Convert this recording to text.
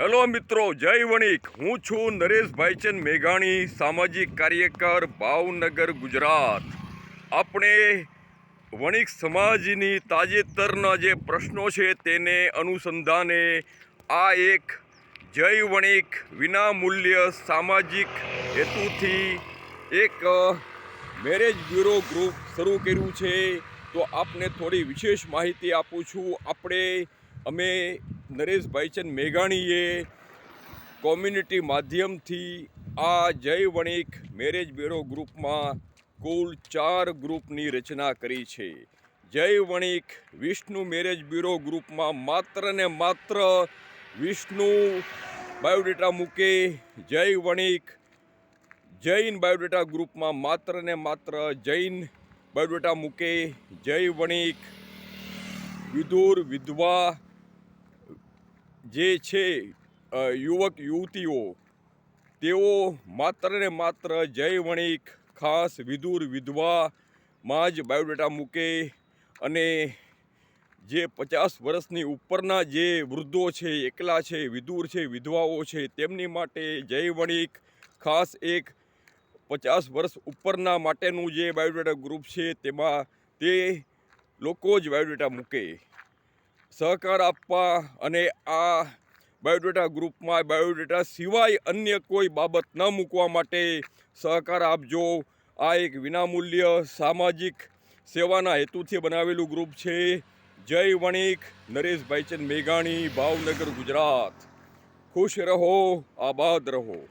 Hello મિત્રો, જય વણિક. હું છું નરેશ ભાઈચંદ મેઘાણી, સામાજિક કાર્યકર, ભાવનગર, ગુજરાત. આપણે વણિક સમાજની તાજેતરના જે પ્રશ્નો છે તેને અનુસંધાને આ એક જય વણિક વિનામૂલ્ય સામાજિક હેતુથી એક મેરેજ બ્યુરો ગ્રુપ શરૂ કર્યું છે. તો આપને થોડી વિશેષ માહિતી આપું છું. આપણે, અમે નરેશ ભાઈચંદ મેઘાણીએ કોમ્યુનિટી માધ્યમથી આ જય વણિક મેરેજ બ્યુરો ગ્રુપમાં કુલ ચાર ગ્રુપની રચના કરી છે. જય વણિક વિષ્ણુ મેરેજ બ્યુરો ગ્રુપમાં માત્ર ને માત્ર વિષ્ણુ બાયોડેટા મૂકે, જય વણિક જૈન બાયોડેટા ગ્રુપમાં માત્ર ને માત્ર જૈન બાયોડેટા મૂકે, જય વણિક વિદુર વિધવા જે છે યુવક, યુવતીઓ, તેઓ માત્ર ને માત્ર જય વણિક, ખાસ વિદુર વિધવામાં જ બાયોડેટા મૂકે અને જે પચાસ વર્ષની ઉપરના જે વૃદ્ધો છે, એકલા છે વિદુર છે, વિધવાઓ છે, તેમની માટે જય વણિક, ખાસ એક પચાસ વર્ષ ઉપરના માટેનું જે બાયોડેટા ગ્રુપ છે, તેમાં તે લોકો જ બાયોડેટા મૂકે. સહકાર આપવા અને આ બાયોડેટા ગ્રુપમાં બાયોડેટા સિવાય અન્ય કોઈ બાબત ન મૂકવા માટે સહકાર આપજો. આ એક વિનામૂલ્ય સામાજિક સેવાના હેતુથી બનાવેલું ગ્રુપ છે. જય વણિક, નરેશ ભાઈચંદ મેઘાણી, ભાવનગર, ગુજરાત. ખુશ રહો, આબાદ રહો.